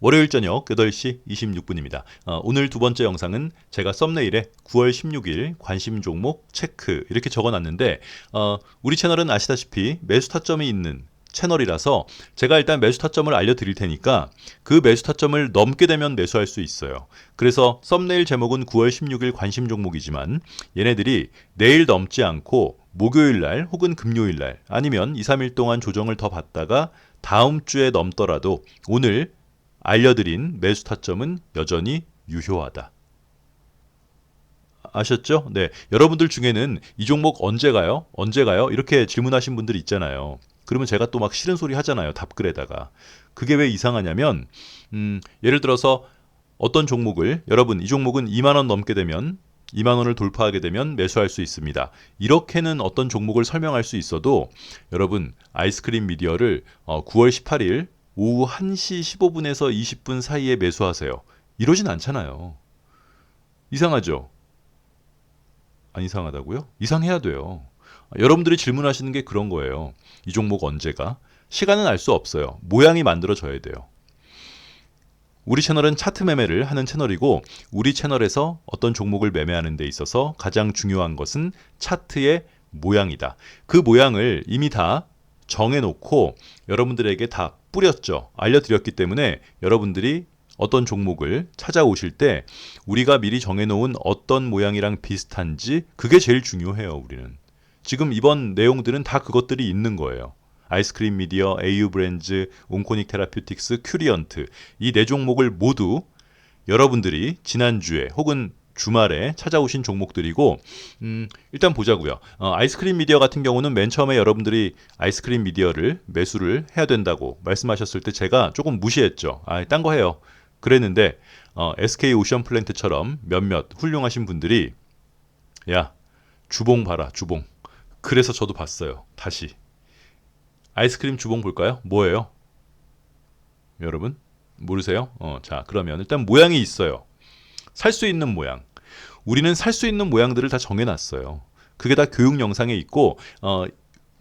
월요일 저녁 8시 26분입니다. 어, 오늘 두 번째 영상은 제가 썸네일에 9월 16일 관심 종목 체크 이렇게 적어놨는데 어, 우리 채널은 아시다시피 매수 타점이 있는 채널이라서 제가 일단 매수 타점을 알려드릴 테니까 그 매수 타점을 넘게 되면 매수할 수 있어요. 그래서 썸네일 제목은 9월 16일 관심 종목이지만 얘네들이 내일 넘지 않고 목요일 날 혹은 금요일 날 아니면 2, 3일 동안 조정을 더 받다가 다음 주에 넘더라도 오늘 알려드린 매수 타점은 여전히 유효하다. 아셨죠? 네. 여러분들 중에는 이 종목 언제 가요? 언제 가요? 이렇게 질문하신 분들 있잖아요. 그러면 제가 또 막 싫은 소리 하잖아요. 답글에다가. 그게 왜 이상하냐면, 음, 예를 들어서 어떤 종목을, 여러분, 이 종목은 2만원 넘게 되면 2만 원을 돌파하게 되면 매수할 수 있습니다. 이렇게는 어떤 종목을 설명할 수 있어도 여러분 아이스크림 미디어를 9월 18일 오후 1시 15분에서 20분 사이에 매수하세요. 이러진 않잖아요. 이상하죠? 안 이상하다고요? 이상해야 돼요. 여러분들이 질문하시는 게 그런 거예요. 이 종목 언제가? 시간은 알 수 없어요. 모양이 만들어져야 돼요. 우리 채널은 차트 매매를 하는 채널이고 우리 채널에서 어떤 종목을 매매하는 데 있어서 가장 중요한 것은 차트의 모양이다. 그 모양을 이미 다 정해놓고 여러분들에게 다 뿌렸죠. 알려드렸기 때문에 여러분들이 어떤 종목을 찾아오실 때 우리가 미리 정해놓은 어떤 모양이랑 비슷한지 그게 제일 중요해요, 우리는. 지금 이번 내용들은 다 그것들이 있는 거예요. 아이스크림 미디어, AU 브랜즈, 온코닉 테라퓨틱스, 큐리언트 이 네 종목을 모두 여러분들이 지난주에 혹은 주말에 찾아오신 종목들이고 음, 일단 보자고요. 어, 아이스크림 미디어 같은 경우는 맨 처음에 여러분들이 아이스크림 미디어를 매수를 해야 된다고 말씀하셨을 때 제가 조금 무시했죠. 아, 딴 거 해요. 그랬는데 어, SK 오션 플랜트처럼 몇몇 훌륭하신 분들이 야 주봉 봐라 주봉. 그래서 저도 봤어요. 다시 아이스크림 주봉 볼까요? 뭐예요? 여러분 모르세요? 어, 자 그러면 일단 모양이 있어요. 살 수 있는 모양. 우리는 살 수 있는 모양들을 다 정해놨어요. 그게 다 교육 영상에 있고 어,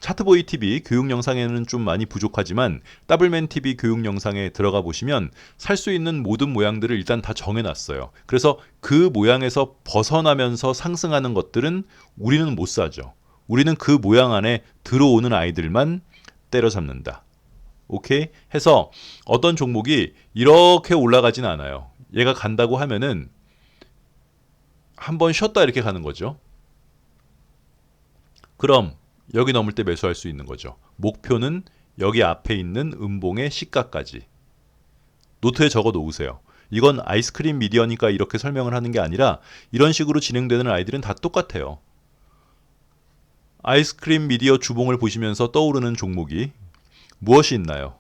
차트보이 TV 교육 영상에는 좀 많이 부족하지만 더블맨 TV 교육 영상에 들어가 보시면 살 수 있는 모든 모양들을 일단 다 정해놨어요. 그래서 그 모양에서 벗어나면서 상승하는 것들은 우리는 못 사죠. 우리는 그 모양 안에 들어오는 아이들만 때려잡는다. 오케이? 해서 어떤 종목이 이렇게 올라가진 않아요. 얘가 간다고 하면은 한 번 쉬었다 이렇게 가는 거죠. 그럼 여기 넘을 때 매수할 수 있는 거죠. 목표는 여기 앞에 있는 음봉의 시가까지. 노트에 적어 놓으세요. 이건 아이스크림 미디어니까 이렇게 설명을 하는 게 아니라 이런 식으로 진행되는 아이들은 다 똑같아요. 아이스크림 미디어 주봉을 보시면서 떠오르는 종목이 무엇이 있나요?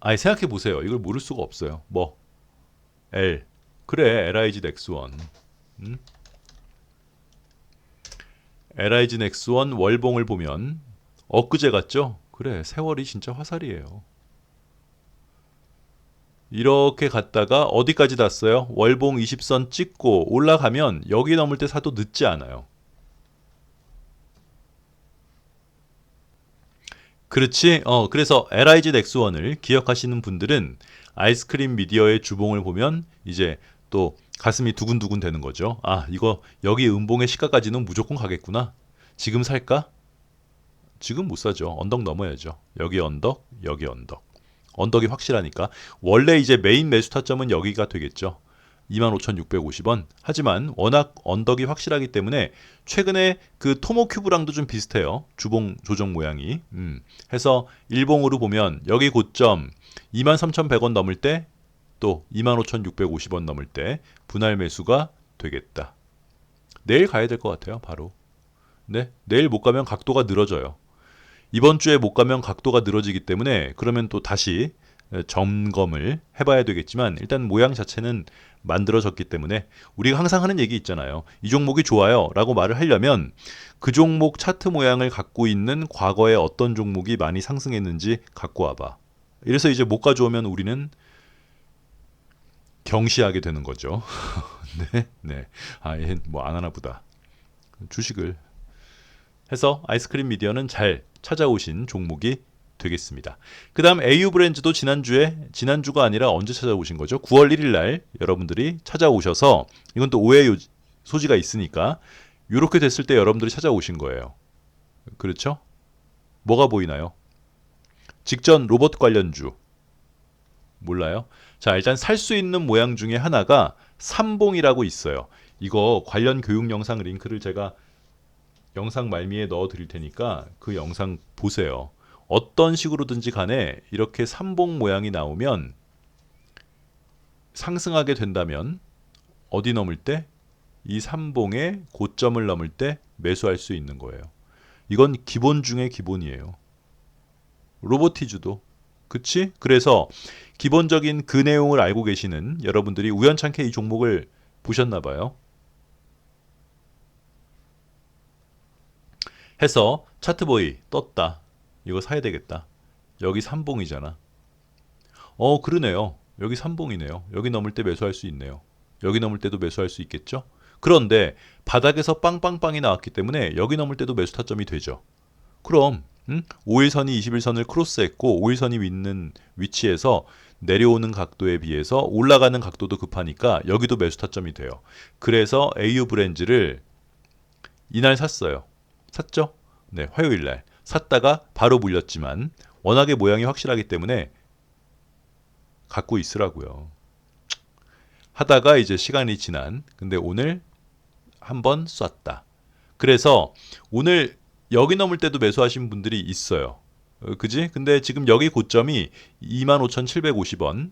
아니 생각해 보세요. 이걸 모를 수가 없어요. 뭐 L 그래 LIG 넥스원 음? LIG 넥스원 월봉을 보면 엊그제 같죠? 그래 세월이 진짜 화살이에요. 이렇게 갔다가 어디까지 갔어요? 월봉 20선 찍고 올라가면 여기 넘을 때 사도 늦지 않아요. 그렇지. 어, 그래서 LIG 넥스원을 기억하시는 분들은 아이스크림 미디어의 주봉을 보면 이제 또 가슴이 두근두근 되는 거죠. 아, 이거 여기 음봉의 시가까지는 무조건 가겠구나. 지금 살까? 지금 못 사죠. 언덕 넘어야죠. 여기 언덕, 여기 언덕. 언덕이 확실하니까 원래 이제 메인 매수 타점은 여기가 되겠죠. 25,650원. 하지만 워낙 언덕이 확실하기 때문에 최근에 그 토모 큐브랑도 좀 비슷해요. 주봉 조정 모양이. 음. 해서 일봉으로 보면 여기 고점 23,100원 넘을 때 또 25,650원 넘을 때 분할 매수가 되겠다. 내일 가야 될 것 같아요. 바로. 네. 내일 못 가면 각도가 늘어져요. 이번 주에 못 가면 각도가 늘어지기 때문에 그러면 또 다시 점검을 해봐야 되겠지만 일단 모양 자체는 만들어졌기 때문에 우리가 항상 하는 얘기 있잖아요. 이 종목이 좋아요 라고 말을 하려면 그 종목 차트 모양을 갖고 있는 과거에 어떤 종목이 많이 상승했는지 갖고 와봐. 이래서 이제 못 가져오면 우리는 경시하게 되는 거죠. 네, 네. 아, 뭐안 하나 보다. 주식을 해서 아이스크림 미디어는 잘 찾아오신 종목이 되겠습니다. 그 다음 AU 브랜즈도 지난주에, 지난주가 아니라 언제 찾아오신 거죠? 9월 1일 날 여러분들이 찾아오셔서 이건 또 오해 요- 소지가 있으니까 이렇게 됐을 때 여러분들이 찾아오신 거예요. 그렇죠? 뭐가 보이나요? 직전 로봇 관련주. 몰라요? 자, 일단 살 수 있는 모양 중에 하나가 삼봉이라고 있어요. 이거 관련 교육 영상 링크를 제가 영상 말미에 넣어 드릴 테니까 그 영상 보세요. 어떤 식으로든지 간에 이렇게 삼봉 모양이 나오면 상승하게 된다면 어디 넘을 때? 이 삼봉의 고점을 넘을 때 매수할 수 있는 거예요. 이건 기본 중에 기본이에요. 로보티즈도 그치? 그래서 기본적인 그 내용을 알고 계시는 여러분들이 우연찮게 이 종목을 보셨나 봐요. 해서 차트보이 떴다. 이거 사야 되겠다. 여기 3봉이잖아. 어, 그러네요. 여기 3봉이네요. 여기 넘을 때 매수할 수 있네요. 여기 넘을 때도 매수할 수 있겠죠? 그런데 바닥에서 빵빵빵이 나왔기 때문에 여기 넘을 때도 매수 타점이 되죠. 그럼 음? 5일선이 21선을 크로스했고 5일선이 있는 위치에서 내려오는 각도에 비해서 올라가는 각도도 급하니까 여기도 매수 타점이 돼요. 그래서 AU 브랜즈를 이날 샀어요. 샀죠? 네, 화요일 날 샀다가 바로 물렸지만 워낙에 모양이 확실하기 때문에 갖고 있으라고요. 하다가 이제 시간이 지난 근데 오늘 한번 쐈다. 그래서 오늘 여기 넘을 때도 매수하신 분들이 있어요. 어, 그지? 근데 지금 여기 고점이 25,750원.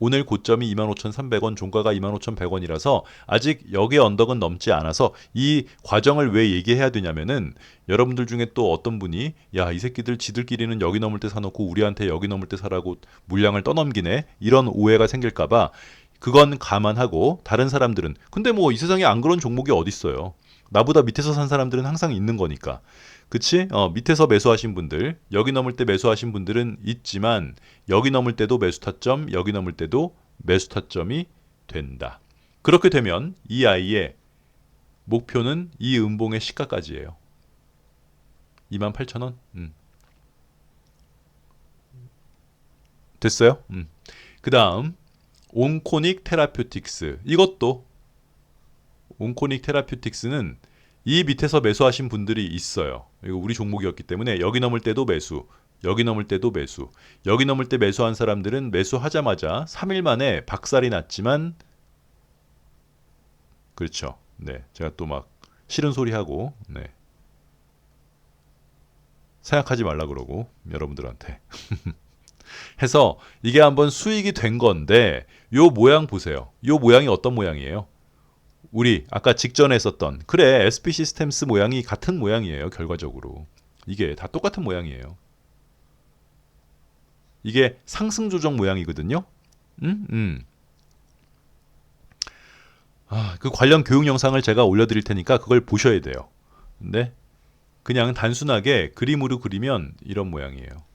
오늘 고점이 25,300원, 종가가 25,100원이라서 아직 여기 언덕은 넘지 않아서 이 과정을 왜 얘기해야 되냐면은 여러분들 중에 또 어떤 분이 야, 이 새끼들 지들끼리는 여기 넘을 때 사놓고 우리한테 여기 넘을 때 사라고 물량을 떠넘기네. 이런 오해가 생길까봐 그건 감안하고 다른 사람들은 근데 뭐 이 세상에 안 그런 종목이 어딨어요. 나보다 밑에서 산 사람들은 항상 있는 거니까. 그치? 어, 밑에서 매수하신 분들, 여기 넘을 때 매수하신 분들은 있지만, 여기 넘을 때도 매수 타점, 여기 넘을 때도 매수 타점이 된다. 그렇게 되면 이 아이의 목표는 이 음봉의 시가까지예요. 28,000원? 음. 됐어요? 음. 그 다음, 온코닉 테라퓨틱스. 이것도 온코닉 테라퓨틱스는 이 밑에서 매수하신 분들이 있어요. 이거 우리 종목이었기 때문에 여기 넘을 때도 매수, 여기 넘을 때도 매수, 여기 넘을 때 매수한 사람들은 매수하자마자 3일 만에 박살이 났지만 그렇죠. 네, 제가 또 막 싫은 소리 하고 네. 생각하지 말라 그러고 여러분들한테 해서 이게 한번 수익이 된 건데 요 모양 보세요. 요 모양이 어떤 모양이에요? 우리 아까 직전에 했었던 그래 SP 시스템스 모양이 같은 모양이에요 결과적으로. 이게 다 똑같은 모양이에요. 이게 상승 조정 모양이거든요. 음, 음. 아, 그 관련 교육 영상을 제가 올려드릴 테니까 그걸 보셔야 돼요. 근데 그냥 단순하게 그림으로 그리면 이런 모양이에요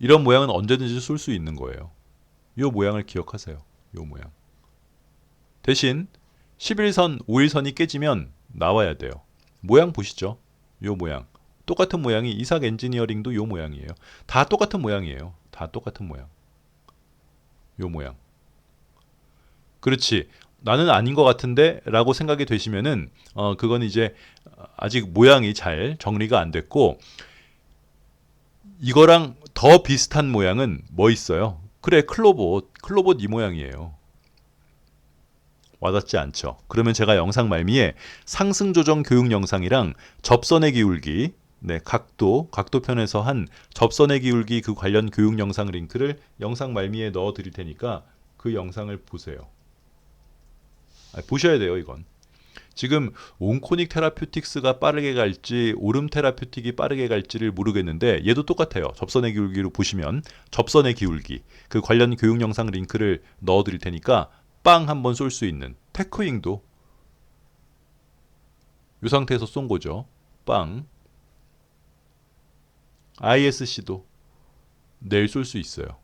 이런 모양은 언제든지 쏠수 있는 거예요. 이 모양을 기억하세요. 이 모양. 대신 11선, 5일선이 깨지면 나와야 돼요. 모양 보시죠. 이 모양. 똑같은 모양이 이삭 엔지니어링도 이 모양이에요. 다 똑같은 모양이에요. 다 똑같은 모양. 이 모양. 그렇지. 나는 아닌 것 같은데 라고 생각이 되시면은 어 그건 이제 아직 모양이 잘 정리가 안 됐고 이거랑 더 비슷한 모양은 뭐 있어요? 그래 클로봇 클로봇 이 모양이에요. 와닿지 않죠. 그러면 제가 영상 말미에 상승 조정 교육 영상이랑 접선의 기울기 네, 각도 각도편에서 한 접선의 기울기 그 관련 교육 영상 링크를 영상 말미에 넣어 드릴 테니까 그 영상을 보세요. 아, 보셔야 돼요, 이건. 지금 온코닉 테라퓨틱스가 빠르게 갈지 오름 테라퓨틱이 빠르게 갈지를 모르겠는데 얘도 똑같아요. 접선의 기울기로 보시면 접선의 기울기 그 관련 교육 영상 링크를 넣어 드릴 테니까 빵 한번 쏠 수 있는 테크윙도 이 상태에서 쏜 거죠. 빵. ISC도 내일 쏠 수 있어요.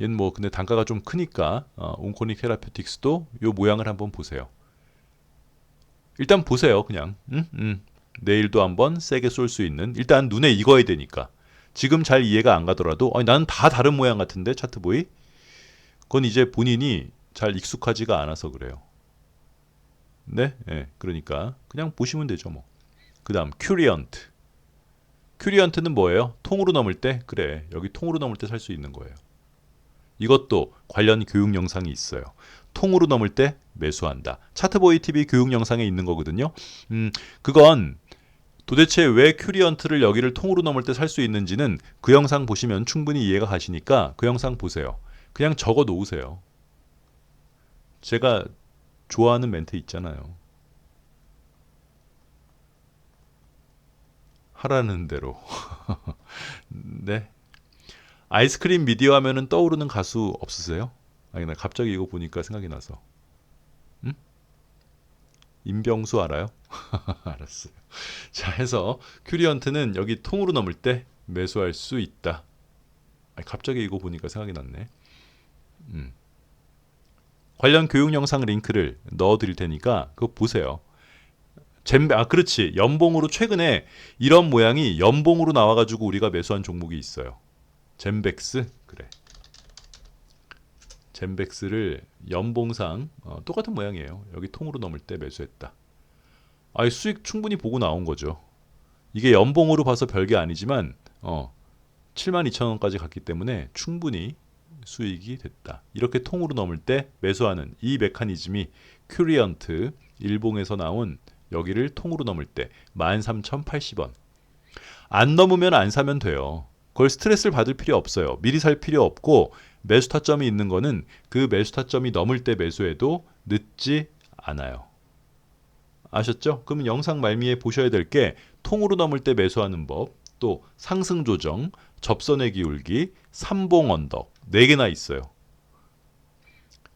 얘는 뭐 근데 단가가 좀 크니까 어, 온코닉 테라퓨틱스도 이 모양을 한번 보세요. 일단 보세요, 그냥. 음, 음. 내일도 한번 세게 쏠 수 있는. 일단 눈에 익어야 되니까. 지금 잘 이해가 안 가더라도 아니, 나는 다 다른 모양 같은데 차트보이. 그건 이제 본인이 잘 익숙하지가 않아서 그래요. 네, 예, 그러니까 그냥 보시면 되죠, 뭐. 그 다음 큐리언트. 큐리언트는 뭐예요? 통으로 넘을 때 그래 여기 통으로 넘을 때 살 수 있는 거예요. 이것도 관련 교육 영상이 있어요. 통으로 넘을 때 매수한다. 차트보이 TV 교육 영상에 있는 거거든요. 음, 그건 도대체 왜 큐리언트를 여기를 통으로 넘을 때 살 수 있는지는 그 영상 보시면 충분히 이해가 가시니까 그 영상 보세요. 그냥 적어 놓으세요. 제가 좋아하는 멘트 있잖아요. 하라는 대로. 네. 아이스크림 미디어 하면은 떠오르는 가수 없으세요? 아니 나 갑자기 이거 보니까 생각이 나서. 음? 임병수 알아요? 알았어요. 자, 해서 큐리언트는 여기 통으로 넘을 때 매수할 수 있다. 아니, 갑자기 이거 보니까 생각이 났네. 음. 관련 교육 영상 링크를 넣어 드릴 테니까 그거 보세요. 잼, 아, 그렇지. 연봉으로 최근에 이런 모양이 연봉으로 나와가지고 우리가 매수한 종목이 있어요. 젠백스? 그래. 젠백스를 연봉상 어, 똑같은 모양이에요. 여기 통으로 넘을 때 매수했다. 아, 수익 충분히 보고 나온 거죠. 이게 연봉으로 봐서 별게 아니지만 어, 72,000원까지 갔기 때문에 충분히 수익이 됐다. 이렇게 통으로 넘을 때 매수하는 이 메커니즘이 큐리언트 일봉에서 나온 여기를 통으로 넘을 때 13,080원. 안 넘으면 안 사면 돼요. 그걸 스트레스를 받을 필요 없어요. 미리 살 필요 없고 매수 타점이 있는 거는 그 매수 타점이 넘을 때 매수해도 늦지 않아요. 아셨죠? 그러면 영상 말미에 보셔야 될 게 통으로 넘을 때 매수하는 법, 또 상승 조정, 접선의 기울기, 삼봉 언덕 네 개나 있어요.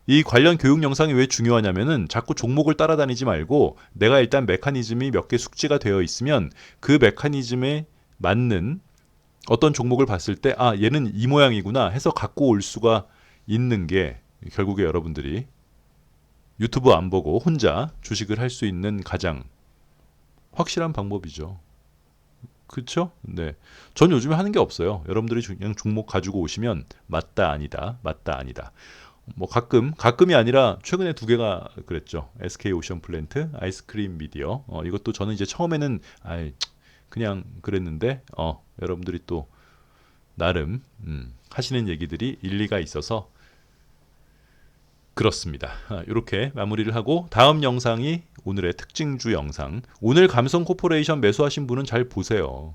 이 관련 교육 영상이 왜 중요하냐면은 자꾸 종목을 따라다니지 말고 내가 일단 메커니즘이 몇 개 숙지가 되어 있으면 그 메커니즘에 맞는 어떤 종목을 봤을 때 아 얘는 이 모양이구나 해서 갖고 올 수가 있는 게 결국에 여러분들이 유튜브 안 보고 혼자 주식을 할 수 있는 가장 확실한 방법이죠. 그렇죠? 네. 전 요즘에 하는 게 없어요. 여러분들이 그냥 종목 가지고 오시면 맞다 아니다, 맞다 아니다. 뭐 가끔 가끔이 아니라 최근에 두 개가 그랬죠. SK 오션 플랜트, 아이스크림 미디어. 어, 이것도 저는 이제 처음에는 아이 그냥 그랬는데 어, 여러분들이 또 나름 음, 하시는 얘기들이 일리가 있어서 그렇습니다. 이렇게 마무리를 하고 다음 영상이 오늘의 특징주 영상. 오늘 감성 코퍼레이션 매수하신 분은 잘 보세요.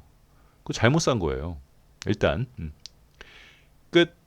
그거 잘못 산 거예요. 일단 음. 끝.